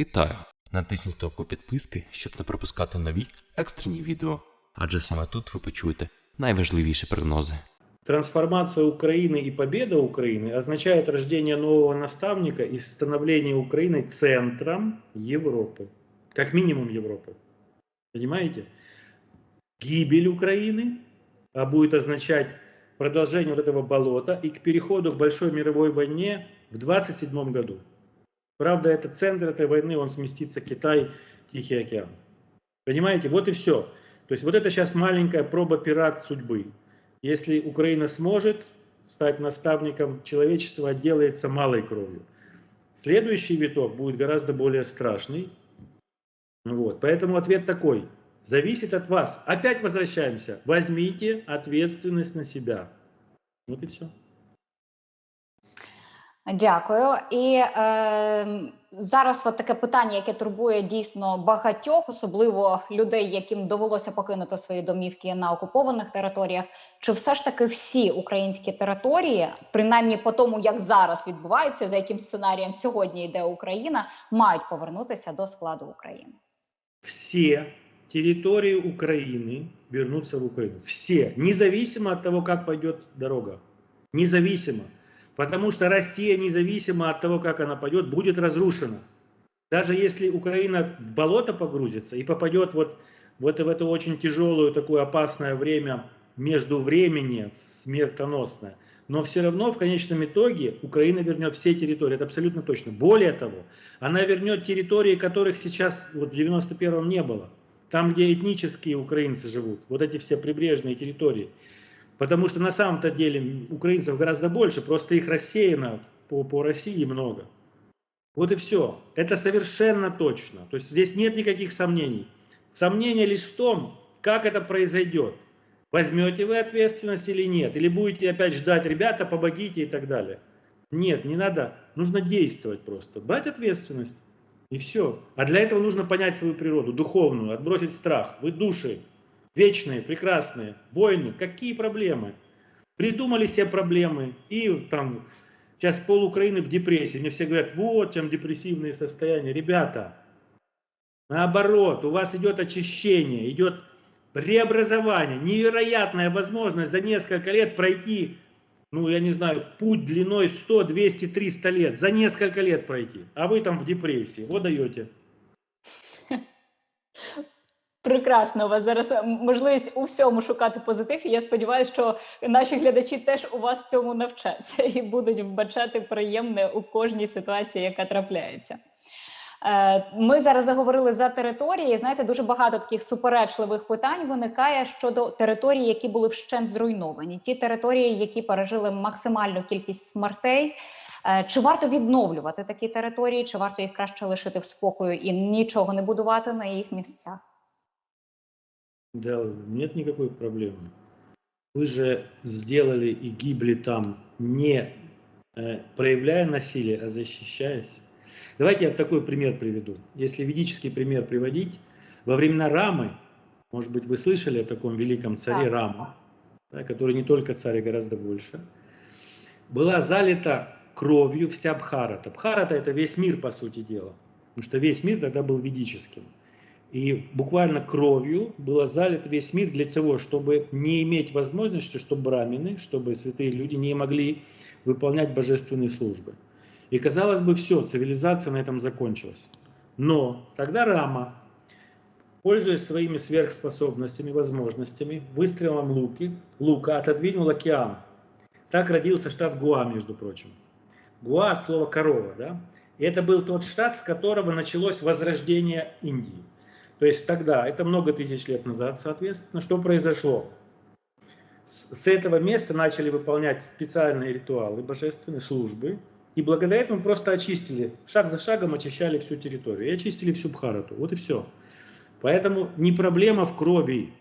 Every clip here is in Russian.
Вітаю! Натисніть кнопку підписки, щоб не пропускати нові екстрені відео, адже саме тут ви почуєте найважливіші прогнози. Трансформация Украины и победа Украины означает рождение нового наставника и становление Украины центром Европы. Как минимум Европы. Понимаете? Гибель Украины а будет означать продолжение вот этого болота и к переходу к большой мировой войне в 27 году. Правда, это центр этой войны, он сместится Китай, Тихий океан. Понимаете? Вот и все. То есть вот это сейчас маленькая проба пират судьбы. Если Украина сможет стать наставником, человечество отделается малой кровью. Следующий виток будет гораздо более страшный. Вот. Поэтому ответ такой. Зависит от вас. Опять возвращаемся. Возьмите ответственность на себя. Вот и все. Дякую. І е, зараз от таке питання, яке турбує дійсно багатьох, особливо людей, яким довелося покинути свої домівки на окупованих територіях. Чи все ж таки всі українські території, принаймні по тому, як зараз відбуваються, за яким сценарієм сьогодні йде Україна, мають повернутися до складу України? Все территории Украины вернутся в Украину. Все. Независимо от того, как пойдет дорога. Независимо. Потому что Россия, независимо от того, как она пойдет, будет разрушена. Даже если Украина в болото погрузится и попадет вот, вот в это очень тяжелое, такое опасное время между времени смертоносное, но все равно в конечном итоге Украина вернет все территории, это абсолютно точно. Более того, она вернет территории, которых сейчас вот в 91-м не было. Там, где этнические украинцы живут, вот эти все прибрежные территории. Потому что на самом-то деле украинцев гораздо больше, просто их рассеяно по, по России много. Вот и все. Это совершенно точно. То есть здесь нет никаких сомнений. Сомнение лишь в том, как это произойдет. Возьмете вы ответственность или нет? Или будете опять ждать, ребята, помогите и так далее. Нет, не надо. Нужно действовать просто. Брать ответственность. И все. А для этого нужно понять свою природу, духовную, отбросить страх. Вы души, вечные, прекрасные, воины. Какие проблемы? Придумали себе проблемы. И там сейчас пол Украины в депрессии. Мне все говорят, вот чем депрессивные состояния. Ребята, наоборот, у вас идет очищение, идет преобразование. Невероятная возможность за несколько лет пройти ну, я не знаю, путь длиной 100, 200, 300 лет, за несколько лет пройти, а вы там в депрессии, вот даете. Прекрасно, у вас зараз е, можливість у всьому шукати позитив. І я сподіваюся, що наші глядачі теж у вас цьому навчаться і будуть вбачати приємне у кожній ситуації, яка трапляється. Е, Ми зараз заговорили за території. Знаєте, дуже багато таких суперечливих питань виникає щодо територій, які були вщент зруйновані. Ті території, які пережили максимальну кількість смертей. Е, Чи варто відновлювати такі території, чи варто їх краще лишити в спокою і нічого не будувати на їх місцях? Да, нет никакой проблемы. Вы же сделали и гибли там, не э, проявляя насилие, а защищаясь. Давайте я такой пример приведу. Если ведический пример приводить, во времена Рамы, может быть, вы слышали о таком великом царе Да. Рама, да, который не только царь, а гораздо больше, была залита кровью вся Бхарата. Бхарата это весь мир, по сути дела, потому что весь мир тогда был ведическим. И буквально кровью было залит весь мир для того, чтобы не иметь возможности, чтобы брамины, чтобы святые люди не могли выполнять божественные службы. И казалось бы, все, цивилизация на этом закончилась. Но тогда Рама, пользуясь своими сверхспособностями, возможностями, выстрелом луки, лука отодвинул океан. Так родился штат Гуа, между прочим. Гуа от слова корова, да? И это был тот штат, с которого началось возрождение Индии. То есть тогда, это много тысяч лет назад, соответственно, что произошло? С, этого места начали выполнять специальные ритуалы, божественные службы, и благодаря этому просто очистили, шаг за шагом очищали всю территорию, и очистили всю Бхарату, вот и все. Поэтому не проблема в крови,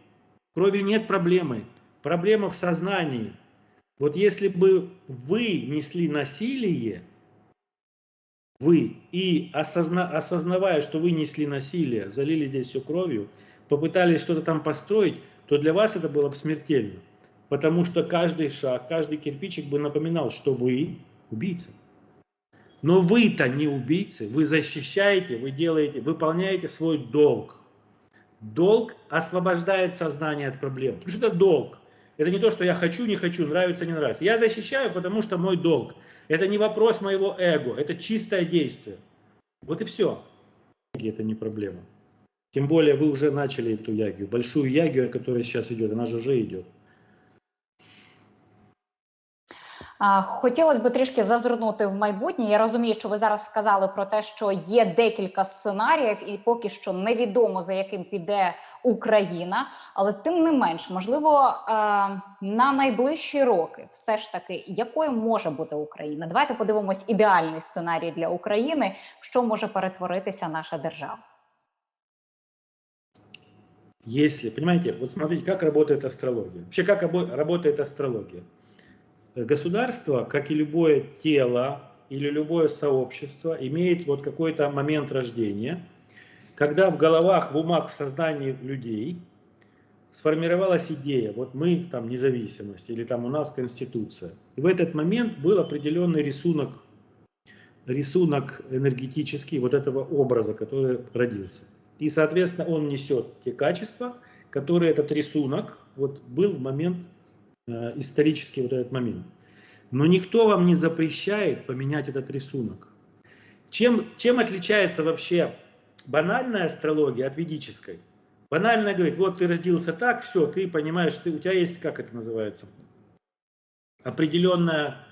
в крови нет проблемы, проблема в сознании. Вот если бы вы несли насилие, вы и осозна, осознавая, что вы несли насилие, залили здесь все кровью, попытались что-то там построить, то для вас это было бы смертельно. Потому что каждый шаг, каждый кирпичик бы напоминал, что вы убийца. Но вы-то не убийцы, вы защищаете, вы делаете, выполняете свой долг. Долг освобождает сознание от проблем. Потому что это долг. Это не то, что я хочу, не хочу, нравится, не нравится. Я защищаю, потому что мой долг. Это не вопрос моего эго, это чистое действие. Вот и все. Это не проблема. Тем более вы уже начали эту ягию. Большую ягию, которая сейчас идет, она же уже идет. Хотілося б трішки зазирнути в майбутнє. Я розумію, що ви зараз сказали про те, що є декілька сценаріїв, і поки що невідомо за яким піде Україна. Але тим не менш, можливо, е, на найближчі роки, все ж таки, якою може бути Україна? Давайте подивимось ідеальний сценарій для України, що може перетворитися наша держава. Если, понимаете, вот смотрите, как работает астрология. Вообще, как работает астрология. Государство, как и любое тело или любое сообщество, имеет вот какой-то момент рождения, когда в головах, в умах, в сознании людей сформировалась идея, вот мы там независимость или там у нас конституция. И в этот момент был определенный рисунок, рисунок энергетический вот этого образа, который родился. И, соответственно, он несет те качества, которые этот рисунок вот был в момент, исторический вот этот момент. Но никто вам не запрещает поменять этот рисунок. Чем, чем отличается вообще банальная астрология от ведической? Банальная говорит, вот ты родился так, все, ты понимаешь, ты, у тебя есть, как это называется, определенное,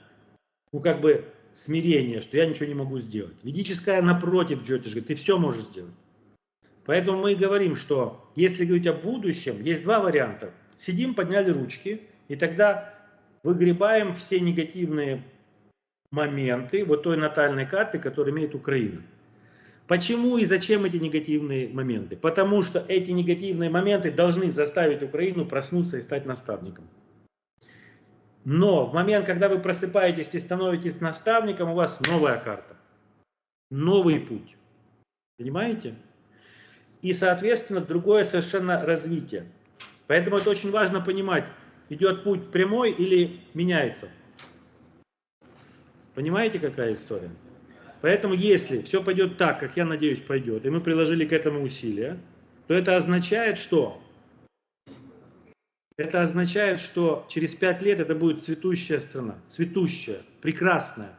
ну как бы смирение, что я ничего не могу сделать. Ведическая напротив, Джотиш говорит, ты все можешь сделать. Поэтому мы и говорим, что если говорить о будущем, есть два варианта. Сидим, подняли ручки, и тогда выгребаем все негативные моменты вот той натальной карты, которую имеет Украина. Почему и зачем эти негативные моменты? Потому что эти негативные моменты должны заставить Украину проснуться и стать наставником. Но в момент, когда вы просыпаетесь и становитесь наставником, у вас новая карта. Новый путь. Понимаете? И, соответственно, другое совершенно развитие. Поэтому это очень важно понимать, идет путь прямой или меняется. Понимаете, какая история? Поэтому если все пойдет так, как я надеюсь пойдет, и мы приложили к этому усилия, то это означает что? Это означает, что через пять лет это будет цветущая страна. Цветущая, прекрасная.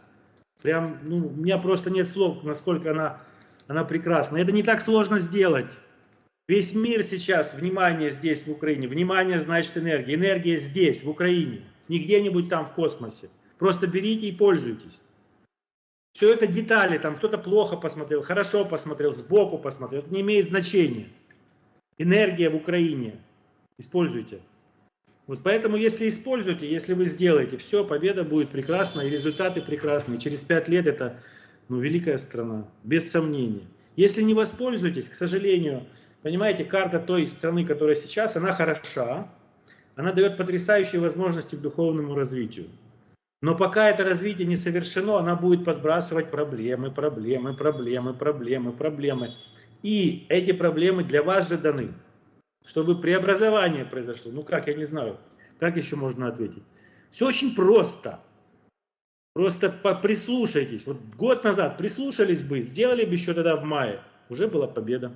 Прям, ну, у меня просто нет слов, насколько она, она прекрасна. Это не так сложно сделать. Весь мир сейчас, внимание здесь, в Украине. Внимание значит энергия. Энергия здесь, в Украине. Не где-нибудь там в космосе. Просто берите и пользуйтесь. Все это детали, там кто-то плохо посмотрел, хорошо посмотрел, сбоку посмотрел. Это не имеет значения. Энергия в Украине. Используйте. Вот поэтому, если используете, если вы сделаете, все, победа будет прекрасна, и результаты прекрасные. Через пять лет это ну, великая страна, без сомнения. Если не воспользуетесь, к сожалению, понимаете, карта той страны, которая сейчас, она хороша, она дает потрясающие возможности к духовному развитию. Но пока это развитие не совершено, она будет подбрасывать проблемы, проблемы, проблемы, проблемы, проблемы. И эти проблемы для вас же даны, чтобы преобразование произошло. Ну как, я не знаю, как еще можно ответить. Все очень просто. Просто прислушайтесь. Вот год назад прислушались бы, сделали бы еще тогда в мае, уже была победа.